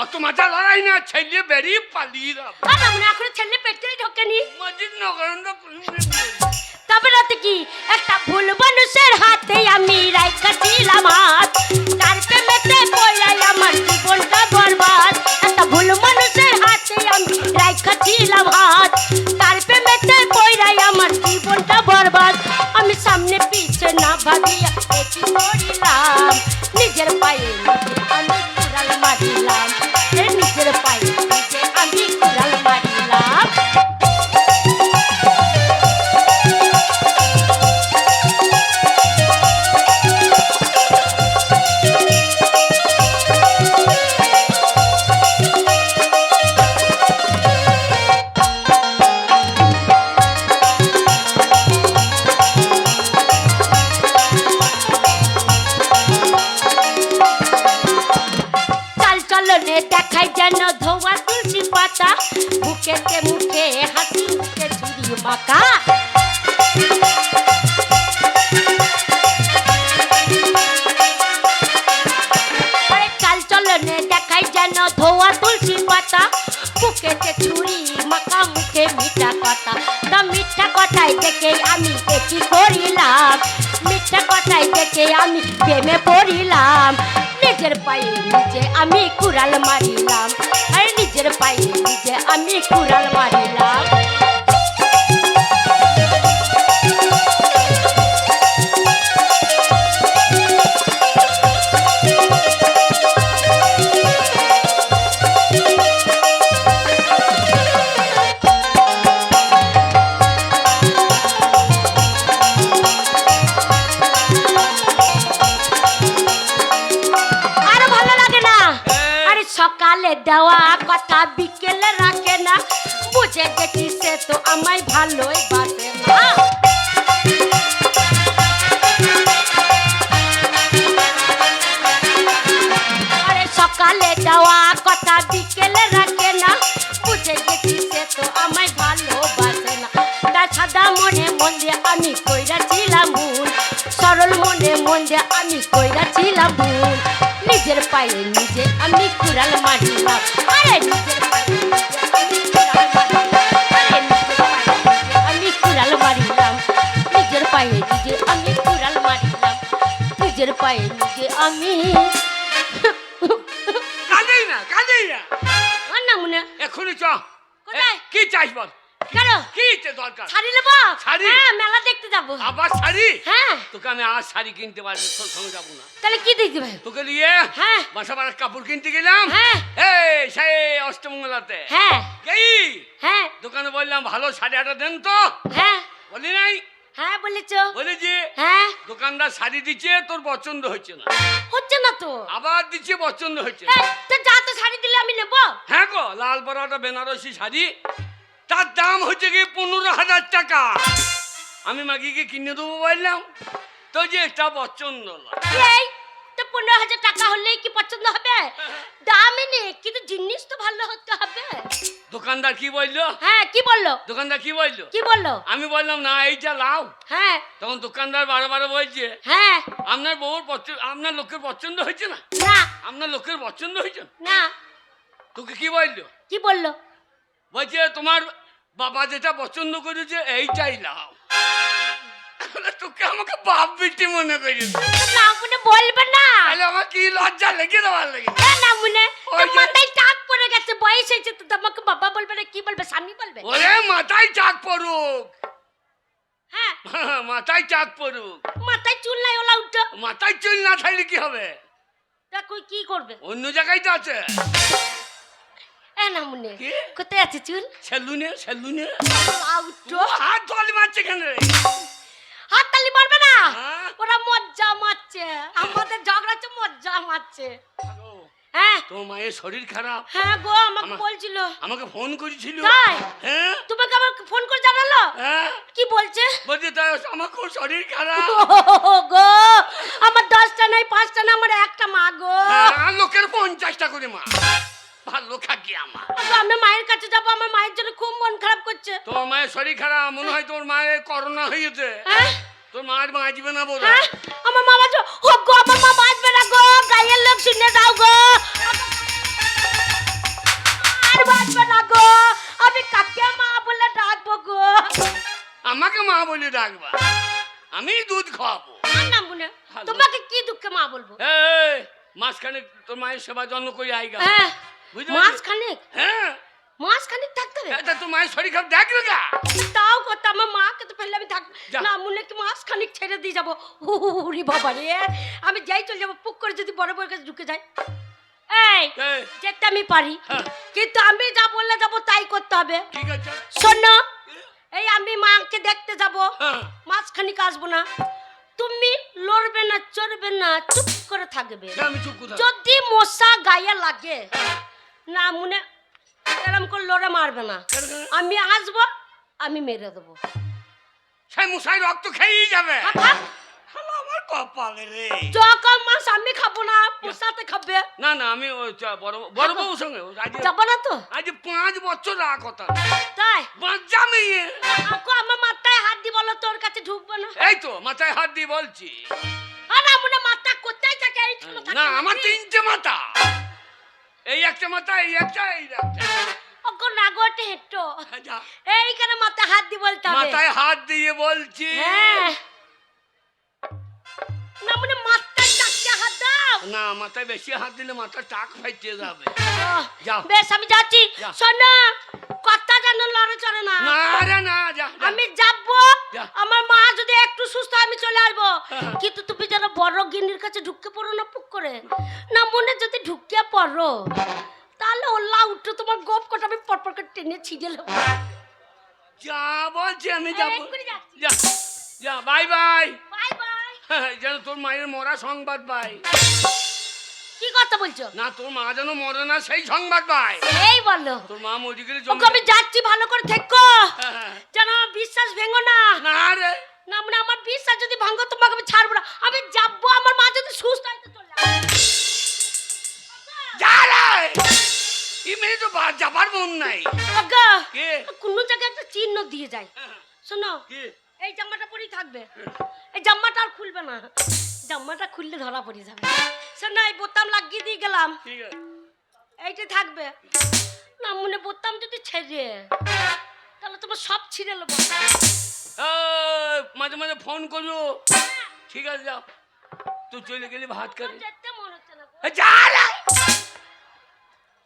অত মাথা লড়াই না ছেলে বেরিয়ে পালিয়ে যাব আর আমরা এখন ছেলে পেটেই ঢোকেনি মসজিদ নগরন্দ তবে রাতে কি একটা ভুল মানুষের হাতে আমি রাইখা ছিলাম হাত তার প্রেমেতে পড়াই আমার জীবনটা বরবাদ একটা ভুল মানুষের হাতে আমি রাইখা ছিলাম হাত তার প্রেমেতে পড়াই আমার জীবনটা বরবাদ আমি সামনে পিছে না ভাবিয়া একই করিলাম নিজের পায়ে আমি কুড়াল মারিলাম নিজে আমি যেন ধোয়া তুলসী পাতা, বুকেতে ছুরি, মাখা মুখে মিঠা কথা। তা মিঠা কথাই দেখে আমি এটি করিলাম মিঠা কথাই দেখে আমি প্রেমে পড়িলাম। নিজের পায়ে নিজে আমি কুড়াল মারিলাম। আর নিজের পায়ে নিজে আমি কুড়াল মারিলাম। দেওয়া কথা বিকেলে রাখে না। বুঝে গেছি সে তো আমায় ভালোই বাসে না সকালে দেওয়া কথা বিকেলে রাখে না। বুঝে গেছি সে তো আমায় ভালোবাসে না। তার সাদা মনে মন দিয়ে আমি কইরাছিলাম ভুল। সরল মনে মন দিয়ে আমি কইরাছিলাম ভুল। নিজের পায়ে নিজে আমি কুড়াল মারিলাম আরে নিজের পায়ে নিজে আমি কুড়াল মারিলাম আরে নিজের পায়ে নিজে আমি কুড়াল মারিলাম নিজের পায়ে নিজে আমি কুড়াল মারিলাম নিজের পায়ে নিজে আমি কাঁদেই না কাঁদেই না। না মনে এখনই চ কি চাইছ বল? কেন কি তে দরকার? শাড়ি নেব? শাড়ি? হ্যাঁ মেলা দেখতে যাব। আবার শাড়ি? হ্যাঁ। তোকে আমি আর শাড়ি কিনতে পারব তোর সঙ্গে যাব না। তাহলে কি দেখতে ভাই? তোকে নিয়ে হ্যাঁ। বাসা বাড়ার কাপড় কিনতে গেলাম। হ্যাঁ। এই সেই অষ্টমঙ্গলাতে। হ্যাঁ। গেই হ্যাঁ। দোকানে বললাম ভালো শাড়ি দেন তো। হ্যাঁ। বলি নাই? হ্যাঁ বলেছ। বলি যে হ্যাঁ। দোকানদার শাড়ি দিচ্ছে তোর পছন্দ হচ্ছে না। হচ্ছে না তো। আবার দিচ্ছে পছন্দ হচ্ছে না। তো যা তো শাড়ি দিলে আমি নেব। হ্যাঁ গো লাল বড়াটা বেনারসি শাড়ি। তার দাম হচ্ছে কি পনেরো হাজার টাকা। আমি মাগিকে কিনে দেবো বললাম তো যে এটা পছন্দ না। এই তো পনেরো হাজার টাকা হলেই কি পছন্দ হবে? দামই নেই কিন্তু জিনিস তো ভালো হতে হবে। দোকানদার কি বলল? হ্যাঁ কি বলল? দোকানদার কি বলল? কি বলল? আমি বললাম না এইটা লাও। হ্যাঁ। তখন দোকানদার বারে বারে বলছে হ্যাঁ। আপনার বউর পছন্দ আপনার লোকের পছন্দ হয়েছে না? না। আপনার লোকের পছন্দ হয়েছে? না? না। তোকে কি বলল? কি বলল? বলছে তোমার বাবা যেটা পছন্দ করেছে এইটাই লাও। তোকে আমাকে বাপ বিটি মনে করেছে না মনে বলবে না। তাহলে আমার কি লজ্জা লেগে দেওয়ার লেগে? না মনে মাথায় টাক পড়ে গেছে বয়স হয়েছে তো তোমাকে বাবা বলবে না কি বলবে স্বামী বলবে? ওরে মাথায় চাক পড়ুক। হ্যাঁ। মাথায় চাক পড়ুক। মাথায় চুল নাই ওলা উঠো। মাথায় চুল না থাকলে কি হবে? দেখো কি করবে? অন্য জায়গায় তো আছে। এ না কোথায় আছে চুল সেলুনে সেলুনে হাত ধল মারছে কেন রে হাত তালি মারবে না? ওরা মজ্জা মারছে আমাদের ঝগড়াচ্ছে মজ্জা মারছে হ্যাঁ তোর মায়ের শরীর খারাপ হ্যাঁ গো আমাকে আমা- বলছিল আমাকে ফোন করেছিল তাই? হ্যাঁ তোমাকে আবার ফোন করে জানালো হ্যাঁ কি বলছে বলছে তাই আমাকেও শরীর খারাপ গো আমার দশটা নাই পাঁচটা না আমার একটা মা গো লোকের পঞ্চাশটা করে মা ভালো খাকি আমার। আচ্ছা, আমি মায়ের কাছে যাব আমার মায়ের জন্য খুব মন খারাপ করছে। তোর মায়ের শরীর খারাপ মনে হয় তোর মায়ের করোনা হয়েছে। হ্যাঁ? তোর মায়ের মা বাঁচবে না বোধ হ্যাঁ? আমার মা বাঁচবে। ও গো আমার মা বাঁচবে না গো। গায়ের লোক শুনে দাও গো। আর বাঁচবে না গো। আমি কাকে মা বলে ডাকবো গো? আমাকে মা বলে ডাকবা। আমি দুধ খাওয়াবো। না বলে তোমাকে কি দুঃখে মা বলব? এই মাঝখানে তোর মায়ের সেবা জন্য করে আইগা? হ্যাঁ। মাস পারছি? হ্যাঁ। মাস খানেক থাকতে হবে? এটা তোর মায়ের শরীর খারাপ? দেখবে গা তাও কথা আমার মাকে তো ফেললে আমি থাকব না মনে কি মাস খানিক ছেড়ে দিয়ে যাব? উরি বাবা রে। আমি যাই চলে যাব পুক করে যদি বড় বউয়ের কাছে ঢুকে যাই। এই যেতে আমি পারি। হ্যাঁ, কিন্তু আমি যা বললে যাব তাই করতে হবে। ঠিক আছে। শোনো এই আমি মাকে দেখতে যাব। হ্যাঁ, মাঝখানিক আসব না। তুমি লড়বে না চড়বে না চুপ করে থাকবে। যদি মশা গায়ে লাগে না মনে এরম করে লড়ে মারবে না। আমি আসব আমি মেরে দেবো। সেই মশাই রক্ত খেয়েই যাবে। খা, খা। শালা আমার কপালে রে। যখন মাছ আমি খাব না পোষাতে খাবে। না না আমি ওই বড় বড় বউর সঙ্গে। আজ যাব না তো? আজ পাঁচ বছর রাগ কথা। তাই? বাচ্চা মেয়ে। আকু আমার মাথায় হাত দি বলো তোর কাছে ঢুকবো না। এই তো মাথায় হাত দিয়ে বলছি। আর মনে মাথা কোথায় থাকে? এই না আমার তিনটে মাথা। এই একটা মাথা এই একটা এই একটা। ওকে নাগটে হেটো। এইখানে মাথায় হাত দিয়ে বলতে মাথায় হাত দিয়ে বলছি। হ্যাঁ। না মানে দাও না মাথায় বেশি হাত দিলে মাথা টাক ফাইতে যাবে। যাও। বেশ আমি যাচ্ছি। শোনো কথা যেন লড়ে চলে না। না রে না যা। আমি যাব। আমার মা যদি একটু সুস্থ আমি চলে আসব। হ্যাঁ। কিন্তু তুমি যেন বড় গিন্নির কাছে ঢুকে পড়ো না পুক করে। না মনে যদি ঢুকে পড়ো তাহলে ওল্লা উঠে তোমার গোপ কটা আমি পরপর করে টেনে ছিঁড়ে নেব। যা বলছি আমি যাব। যা যা বাই বাই। যেন তোর মায়ের মরা সংবাদ পাই। কি কথা বলছো? না তোর মা যেন মরে না সেই সংবাদ পাই এই বলো। তোর মা মরে গেলে ওকে আমি যাচ্ছি ভালো করে থেকো। হ্যাঁ, হ্যাঁ। যেন বিশ্বাস ভেঙো না। না রে। না মানে আমার বিশ্বাস যদি ভাঙো তোমাকে আমি ছাড়বো না। আমি যাব আমার মা যদি সুস্থ হয় তো চলে যা এই মেয়ে তো যাবার মন নাই। কে? কোনো জায়গায় একটা চিহ্ন দিয়ে যায় শোনো কে? এই জামাটা পরেই থাকবে। এই জামাটা আর খুলবে না। জামাটা খুললে ধরা পড়ে যাবে। না এই বোতাম লাগিয়ে দিয়ে গেলাম। ঠিক আছে। এইটা থাকবে। না মনে বোতাম যদি ছেড়ে তাহলে তোমার সব ছিঁড়ে নেব। মাঝে মাঝে ফোন করো। ঠিক আছে যাও। তুই চলে গেলি ভাত রে!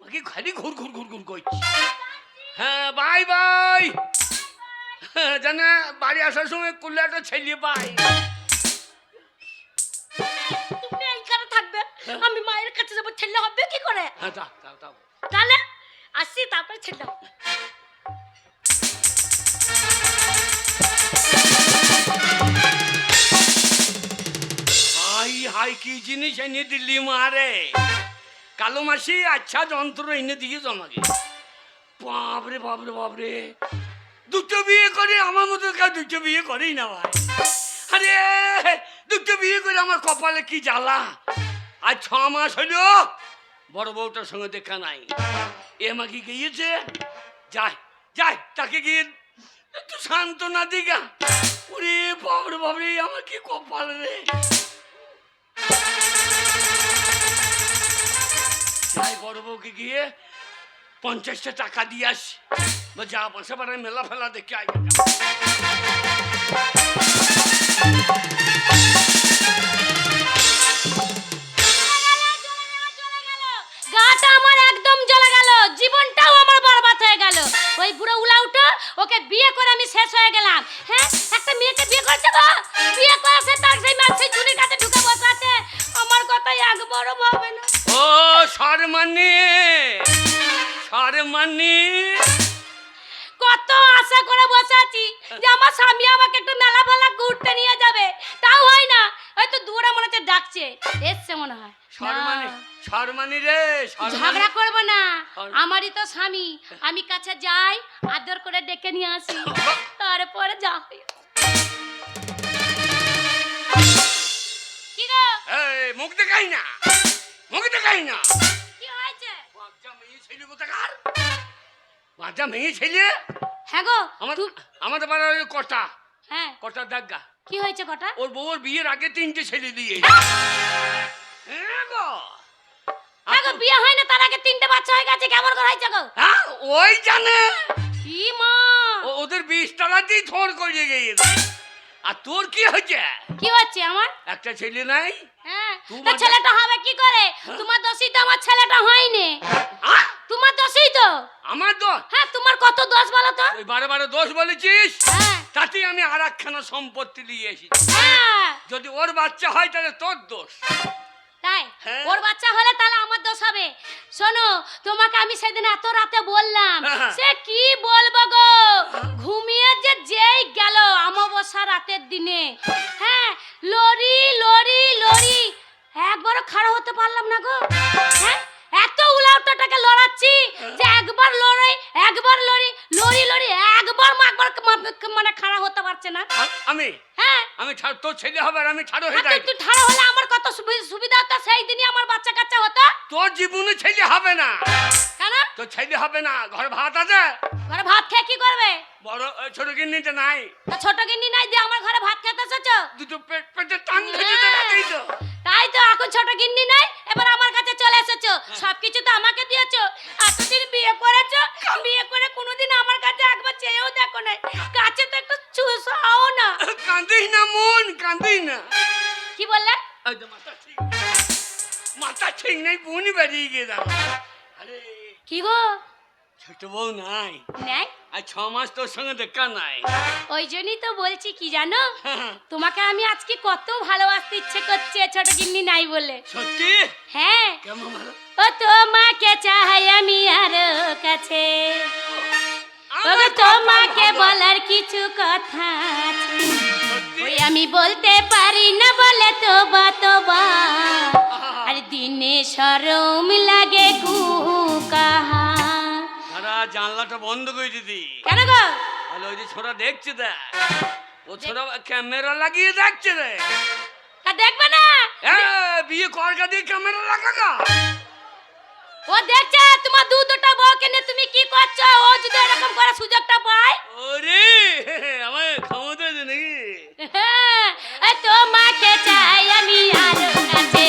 বাকি খালি ঘুর ঘুর ঘুর ঘুর করছি। হ্যাঁ বাই বাই জানে বাড়ি আসার সময় কুল্লে একটা ছেলে পাই তুমি এইখানে থাকবে আমি মায়ের কাছে যাব ছেলে হবে কি করে? হ্যাঁ তাহলে আসি তারপরে ছেলে হাই হাই কি জিনিস এনে দিল্লি মারে কালো মাসি আচ্ছা যন্ত্র এনে দিয়েছ আমাকে বাপরে বাপরে বাপরে। দুটো বিয়ে করে আমার মতো কেউ দুটো বিয়ে করেই না ভাই। আরে, দুটো বিয়ে করে আমার কপালে কি জ্বালা? আর ছ মাস হলো, বড় বউটার সঙ্গে দেখা নাই। এ আমাকে গিয়েছে? যাই যাই, তাকে গিয়ে একটু সান্ত্বনা দিগা। ওরে বাবরে বাবরে আমার কি কপাল রে? যাই বড় বউকে গিয়ে পঞ্চাশটা টাকা দিয়ে আসি। যা পয়সা পারে মেলা ফেলা দেখে আই গাটা আমার একদম জ্বলে গেল জীবনটাও আমার বরবাদ হয়ে গেল। ওই বুড়ো উলা উঠো ওকে বিয়ে করে আমি শেষ হয়ে গেলাম। হ্যাঁ একটা মেয়েকে বিয়ে করেছে গো? বিয়ে করেছে তার সেই মাছ সেই চুরির কাছে ঢুকে বসে আছে। আমার কথাই একবারও ভাবে না। ও সরমানি সরমানি কত আশা করে বসে আছি যে আমার স্বামী আমাকে একটু মেলা ফেলা ঘুরতে নিয়ে যাবে। তাও হয় না। হয়তো দূরে মনে হচ্ছে ডাকছে। এসছে মনে হয়। সরমানি না। রে ঝগড়া করব না। আমারই তো স্বামী। আমি কাছে যাই আদর করে ডেকে নিয়ে আসি। তারপরে যা। কি গো? মুখ দেখাই না। মুখ দেখাই না। কি হয়েছে? বাচ্চা মেয়ে ছেলে কোথাকার? বাচ্চা মেয়ে ছেলে? হ্যাঁ গো আমার তু- আমাদের পাড়ার ওই কটা। হ্যাঁ। কটা দেখা কি হয়েছে কটা? ওর বউর বিয়ের আগে তিনটে ছেলে দিয়ে হ্যাঁ। গো। হ্যাঁ গো বিয়ে হয় না তার আগে তিনটে বাচ্চা হয়ে গেছে কেমন করে হয়েছে গো? হ্যাঁ ওই জানে। কি মা? ও- ওদের বিষ তলাতেই থোড় করে গিয়েছে। আর তোর কি হয়েছে? কি হচ্ছে আমার? একটা ছেলে নাই? হ্যাঁ। ছেলেটা হবে কি করে? তোমার দোষই তো আমার ছেলেটা হয়নি! তোমার দোষই তো। আমার দোষ? হ্যাঁ তোমার কত দোষ বলো তো? তুই বারে বারে দোষ বলেছিস? হ্যাঁ। তাতে আমি আর একখানা সম্পত্তি নিয়ে এসেছি। হ্যাঁ। যদি ওর বাচ্চা হয় তাহলে তোর দোষ। তাই? হ্যাঁ। ওর বাচ্চা হলে তাহলে আমার দোষ হবে। শোনো তোমাকে আমি সেদিন এত রাতে বললাম হ্যাঁ। সে কি বলব গো? ঘুমিয়ে যে যেই গেল অমাবস্যা রাতের দিনে। হ্যাঁ লরি লরি লরি। একবারও খাড়া হতে পারলাম না গো। পারছে না। আমি? হ্যাঁ। আমি ছাড় তোর ছেলে হবে আর আমি ছাড়ো হয়ে যাই তুই ঠাড়া হলে আমার কত সুবিধা হতো? সেই দিনই আমার বাচ্চা কাচ্চা হতো। তোর জীবনে ছেলে হবে না। কেন? তোর ছেলে হবে না। ঘরে ভাত আছে? ঘরে ভাত খেয়ে কি করবে? বড় ছোট কিনিতে নাই। তা ছোট গিন্নি নাই দিয়ে আমার ঘরে ভাত খেতে এসেছ? দুটো পেট পেটে টান ধরে তো রাখেই তো। তাই তো এখন ছোট গিন্নি নাই এবার আমার কাছে চলে এসেছ। সবকিছু তো আমাকে দিয়েছ। এতদিন বিয়ে করেছ বিয়ে করে কোনোদিন আমার কাছে একবার চেয়েও দেখো নাই। কাছে তো একটু চুষাও না। কান্দিস না মন কান্দিস না। কি বললে? মাথা ঠিক মাথা ঠিক নেই বোনই বেরিয়ে গিয়ে আরে কি গো? ছোট বউ নাই। নাই? আর ছ মাস তোর সঙ্গে দেখা নাই। ওই জন্যই তো বলছি কি জানো? তোমাকে আমি আজকে কত ভালোবাসতে ইচ্ছে করছে ছোট গিন্নি নাই বলে। সত্যি? হ্যাঁ। কেমন ভালো? ও তোমাকে চাই আমি আরও কাছে। ওগো তোমাকে বলার কিছু কথা ওই আমি বলতে পারি না বলে তোবা তোবা আর দিনে সরম লাগে কুহু কাহা দাঁড়া জানলাটা বন্ধ করে দিদি। কেন গো? তাহলে ওই যে ছোড়া দেখছে দেখ। ও ছোড়া ক্যামেরা লাগিয়ে দেখছে রে তা দেখবে না? এ, বিয়ে করগা দিয়ে ক্যামেরা লাগা ও দেখছে তোমার দু দুটো বউকে নিয়ে তুমি কি করছ? ও যদি এরকম করে সুযোগটা পায়? ওরে আমার ক্ষমতা আছে নাকি? হ্যাঁ, তোমাকে চাই আমি আর কাছে।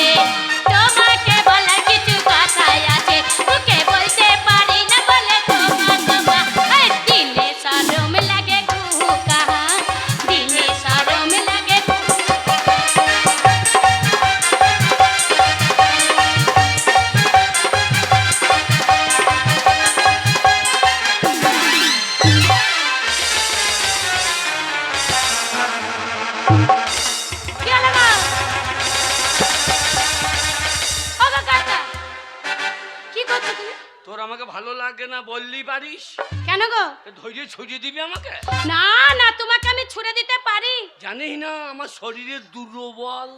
দুর্বল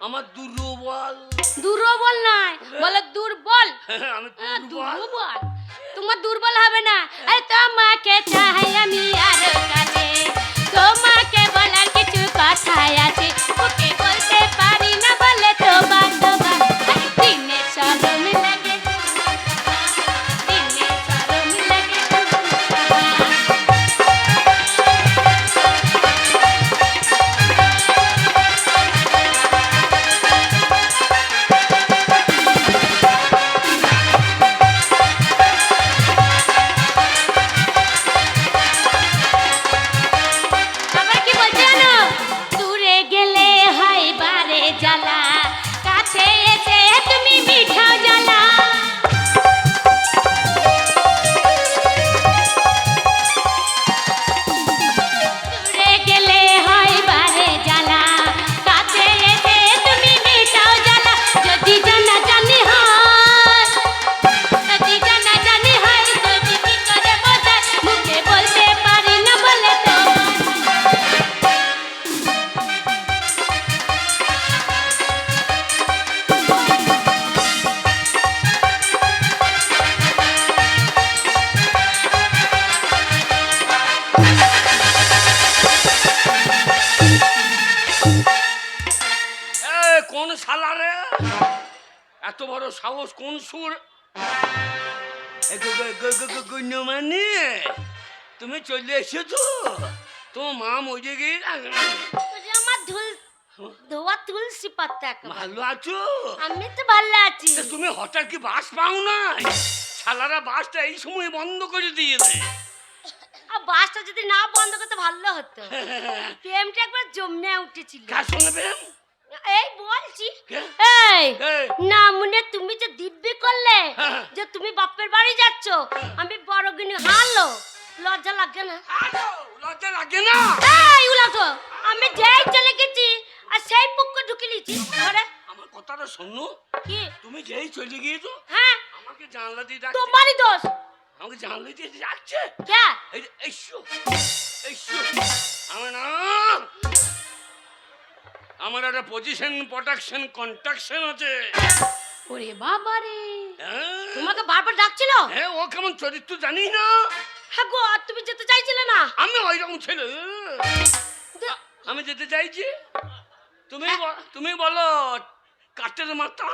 আমার দুর্বল। দুর্বল নাই বলে দুর্বল। আমি হ্যাঁ, দুর্বল। দুর্বল। তোমার দুর্বল হবে না। আরে তোমাকে চাই আমি আর কাছে তোমাকে বলার কিছু কথা আছে। ওকে বলতে পারি সাহস কোন সুর? গণ্যমান্য, তুমি চলে এসেছ? তো মা মরে গিয়ে ওরে আমার ধুল ধোয়া তুলসী পাতা ভালো আছো? আমি তো ভালো আছি। তুমি হঠাৎ কি বাস পাও না শালারা বাসটা এই সময় বন্ধ করে দিয়ে দেয়। আর বাসটা যদি না বন্ধ করতে ভালো হতো। প্রেমটা একবার জমে উঠেছিল। কার সঙ্গে প্রেম? এই বলছি। এই এই, না মনে তুমি যে দিব্যি করলে হ্যাঁ। যে তুমি বাপের বাড়ি যাচ্ছ আমি বড় গিনি হারলো। লজ্জা লাগে না। লজ্জা লাগে না। এই উলাটো আমি যেই চলে গেছি আর সেই পুক্ক ঢুকে লিছি ঘরে আমার কথাটা শোনো। কি? তুমি যেই চলে গিয়েছো হ্যাঁ। আমাকে জানলা দিয়ে ডাকছে। তোমারই দোষ। আমাকে জানলা দিয়ে ডাকছে? কে? এই যে, এসো এসো আমার না আমার একটা পজিশন প্রোটেকশন কন্ট্রাকশন আছে। ওরে বাবা রে। হ্যাঁ? তোমাকে বারবার ডাকছিল? হ্যাঁ ও কেমন চরিত্র জানি না? হ্যাঁ গো আর তুমি যেতে চাইছিলে না? আমি ওই রকম ছেলে আমি যেতে চাইছি? তুমি ব- তুমি বলো কাটের মাথা?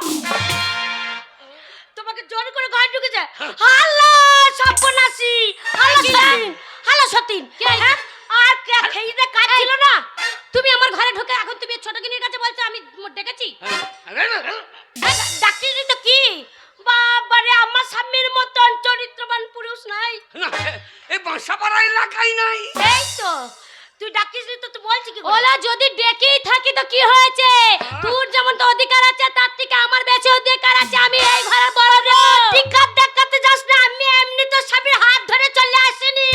তোমাকে জোর করে ঘরে ঢুকেছে। হ্যালো সর্বনাশী হ্যালো সতীন হ্যালো সতীন। হ্যাঁ? আর কে খেইতে কাজ ছিল না? তুমি আমার ঘরে ঢুকে এখন তুমি ছোট গিনির কাছে বলছো আমি ডেকেছি? হ্যাঁ, হ্যাঁ, হ্যাঁ, ডাক্তারি তো কি? বাবারে আমার স্বামীর মতন চরিত্রবান পুরুষ নাই। এই বাসাপাড়া এলাকায় নাই। এই তো তুই ডাকিস নি তো তুই বলছি কি ওলা যদি ডেকেই থাকি তো কি হয়েছে? তোর যেমন তো অধিকার আছে তার থেকে আমার বেশি অধিকার আছে আমি এই ঘরের বড় লোক। টিকার দেখাতে যাস না আমি এমনি তো স্বামীর হাত ধরে চলে আসিনি।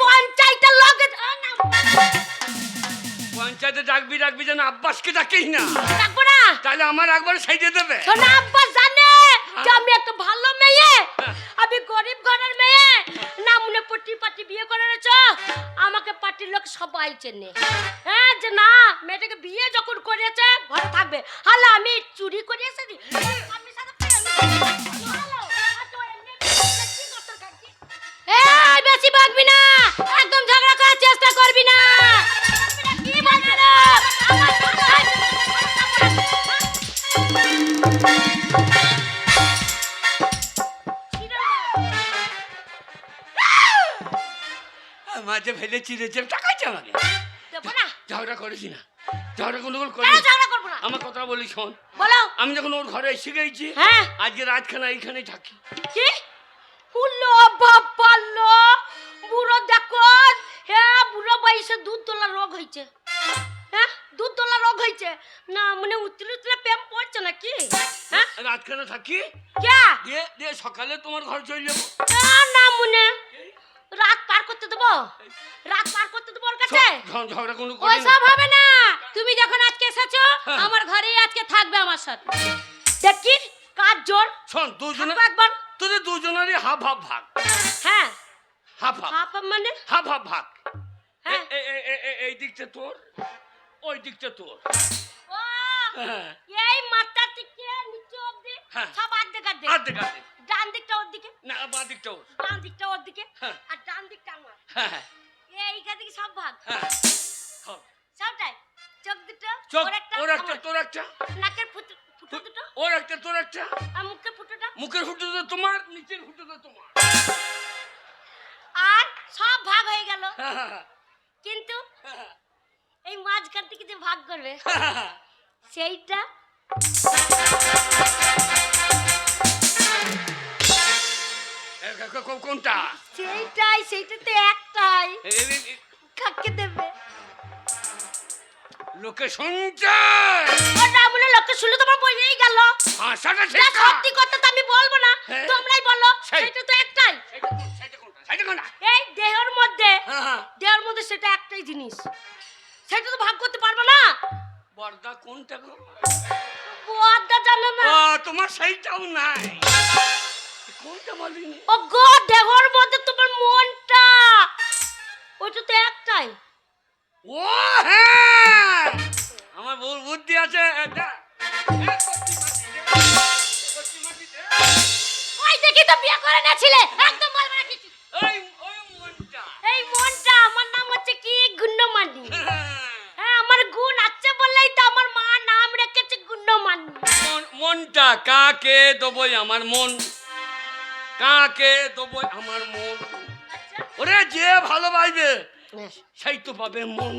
পঞ্চায়েতের লগে না, পঞ্চায়েতে ডাকবি ডাকবি যেন আব্বাসকে ডাকেই না। ডাকবো না? তাহলে আমার একবার সাইডে দেবে। শোনা আব্বা জানে যে আমি একটা ভালো মেয়ে। আমি গরিব ঘরের মেয়ে। না মনে পটি পাটি বিয়ে করে রেছ আমাকে পার্টির লোক সবাই চেনে। হ্যাঁ যে না মেয়েটাকে বিয়ে যখন করেছে ঘরে থাকবে। হালা আমি চুরি করে এসেছি। সাথে থাকবি? এই বেশি বাগবি না। একদম ঝগড়া করার চেষ্টা করবি না। মাঝে ফেলে চিড়েছে টাকাইছে আমাকে। দেবো না। ঝগড়া করেছি না। ঝগড়া কোনো করি কেন ঝগড়া করব না? আমার কথা বলি শোন। বলো। আমি যখন ওর ঘরে এসে গেছি হ্যাঁ। আজকে রাতখানা এইখানে থাকি। কি? উল্লো বাপাল্লো বুড়ো দেখো হ্যাঁ বুড়ো বয়সে দুধ তোলা রোগ হয়েছে। হ্যাঁ দুধ তোলা রোগ হয়েছে। না মানে উতলে উতলে প্রেম পড়ছে নাকি? হ্যাঁ? রাতখানা থাকি কে? দিয়ে দিয়ে সকালে তোমার ঘর চলে যাব। না না মনে। করতে দেবো? রাত পার করতে দেবো ওর কাছে? ঝগড়া কোনো করি না ওইসব হবে না। তুমি যখন আজকে এসেছ হ্যাঁ। আমার ঘরেই আজকে থাকবে আমার সাথে। দেখি কাজ জোর? শোন দুজনে একবার। তোদের দুজনেরই হাফ হাফ ভাগ। হ্যাঁ। হাফ হাফ হাফ মানে? হাফ হাফ ভাগ। হ্যাঁ। এই দিকটা তোর ওই দিকটা তোর। হ্যাঁ। এই মাথা থেকে নিচে অবধি। সব আর্ধেক আর্ধেক। আর্ধেক আর্ধেক। বাঁ দিকটা ওর। বাম দিকটা ওর দিকে হ্যাঁ। আর ডান দিকটা আমার। হ্যাঁ হ্যাঁ, এইখান থেকে সব ভাগ। হ্যাঁ সবটাই। চোখ দুটো চোখ ওর একটা ওর একটা তোর একটা? নাকের ফুটো দুটো। ওর একটা তোর একটা? আর মুখের ফুটোটা? মুখের ফুটো তো তোমার নিচের ফুটো তো তোমার। আর সব ভাগ হয়ে গেল। কিন্তু এই মাঝখান থেকে যে ভাগ করবে সেইটা কোনটা? সেইটাই সেইটাতে একটাই। কাকে দেবে? লোকে শুনছে! ওটা মনে লোকে শুনলে তোমার বইলেই গেল। ভাষাটা না, ঠিক সত্যি কথা তো আমি বলব না হ্যাঁ। তোমরাই বলো সেই। সেটা তো একটাই। সেইটা সেইটা এই দেহের মধ্যে হ্যাঁ, হ্যাঁ। দেহের মধ্যে সেটা একটাই জিনিস। সেটা তো ভাগ করতে পারবে না। বর্দা কোনটা গো? বড়দা জানো না। ও তোমার সেইটাও নাই। কোনটা বলিনি ও গো দেহর মধ্যে তোমার মনটা। ওইটা তো একটাই। ও হ্যাঁ! আমার বহু বুদ্ধি আছে এটা। ওই দেখি তো বিয়ে করে নিয়েছিলে একদম বলবে না কিছু। ওই ওই মনটা। এই মনটা আমার নাম হচ্ছে কি? গুন্ডমানি হ্যাঁ। হ্যাঁ আমার গুণ আছে বললেই তো আমার মা নাম রেখেছে গুন্ডমানি মনটা কাকে দেবই? আমার মন কাকে দেবই আমার মন? ওরে যে ভালোবাসবে সেই তো পাবে মন।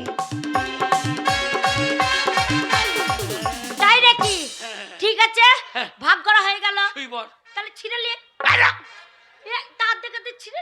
তাই নাকি। ঠিক আছে হ্যাঁ। ভাগ করা হয়ে গেল। তুই বল। তাহলে ছিঁড়ে নিয়ে তার দেখাতে ছিঁড়ে